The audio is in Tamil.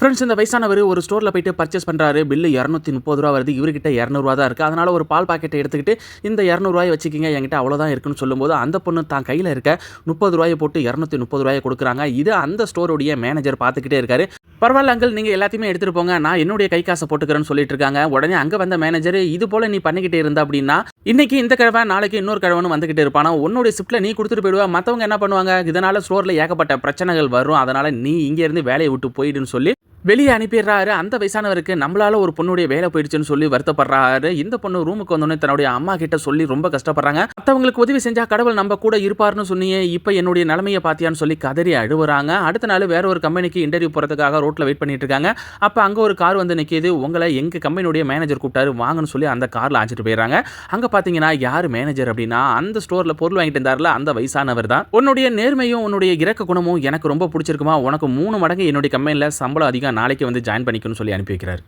ஃப்ரெண்ட்ஸ் இந்த வயசானவர் ஒரு ஸ்டோரில் போயிட்டு பர்ச்சேஸ் பண்ணுறாரு பில்லு இரநூத்தி முப்பது ரூபா வருது. இவர்கிட்ட இரநூறுவா தான் இருக்குது அதனால் ஒரு பால் பாக்கெட்டை எடுத்துக்கிட்டு இந்த இரநூறுவாயை வச்சுக்கிங்க என்கிட்ட அவ்வளோதான் இருக்குன்னு சொல்லும்போது அந்த பொண்ணு தான் கையில் இருக்க முப்பது ரூபாயை போட்டு இரநூத்தி முப்பது ரூபாயை கொடுக்குறாங்க. இது அந்த ஸ்டோருடைய மேனேஜர் பார்த்துக்கிட்டே இருக்காரு. பரவாயில்ல அங்கிள் நீங்கள் எல்லாத்தையுமே எடுத்துகிட்டு போங்க. நான் என்னுடைய கை காசை போட்டுக்கிறேன்னு சொல்லிட்டு இருக்காங்க. உடனே அங்கே வந்த மேனேஜர் இது போல் நீ பண்ணிக்கிட்டே இருந்த அப்படின்னா இன்னைக்கு இந்த கிழமை நாளைக்கு இன்னொரு கிழவனும் வந்துகிட்டு இருப்பானா. உன்னுடைய ஷிஃப்ட்டில் நீ கொடுத்துட்டு போயிடுவா. மற்றவங்க என்ன பண்ணுவாங்க? இதனால் ஸ்டோரில் ஏகப்பட்ட பிரச்சனைகள் வரும். அதனால் நீ இங்கேருந்து வேலையை விட்டு போயிடுன்னு சொல்லி வெளியே அனுப்பிடுறாரு. அந்த வயசானவருக்கு நம்மளால ஒரு பொண்ணுடைய வேலை போயிடுச்சுன்னு சொல்லி வருத்தப்படுறாரு. இந்த பொண்ணு ரூமுக்கு வந்தோடனே தன்னுடைய அம்மா கிட்ட சொல்லி ரொம்ப கஷ்டப்படுறாங்க. மற்றவங்களுக்கு உதவி செஞ்சா கடவுள் நம்ம கூட இருப்பார்னு சொன்னியே இப்போ என்னுடைய நிலைமையை பார்த்தியான்னு சொல்லி கதறி அழுவுறாங்க. அடுத்த நாள் வேற ஒரு கம்பெனிக்கு இன்டர்வியூ போகிறதுக்காக ரோட்டில் வெயிட் பண்ணிட்டு இருக்காங்க. அப்போ அங்கே ஒரு கார் வந்து நிற்கிது உங்களை எங்கள் கம்பெனியுடைய மேனேஜர் கூப்பிட்டாரு. வாங்கன்னு சொல்லி அந்த காரில் அழைச்சிட்டு போயிடுறாங்க. அங்கே பார்த்தீங்கன்னா யார் மேனேஜர் அப்படின்னா அந்த ஸ்டோரில் பொருள் வாங்கிட்டு இருந்தார்ல அந்த வயசானவர் தான். உன்னுடைய நேர்மையும் உன்னுடைய இறக்க குணமும் எனக்கு ரொம்ப பிடிச்சிருக்குமா? உனக்கு மூணு மடங்கு என்னுடைய கம்பெனியில் சம்பளம் அதிகம் நாளைக்கு வந்து ஜாயின் பண்ணிக்கணும்னு சொல்லி அனுப்பி வைக்கிறார்.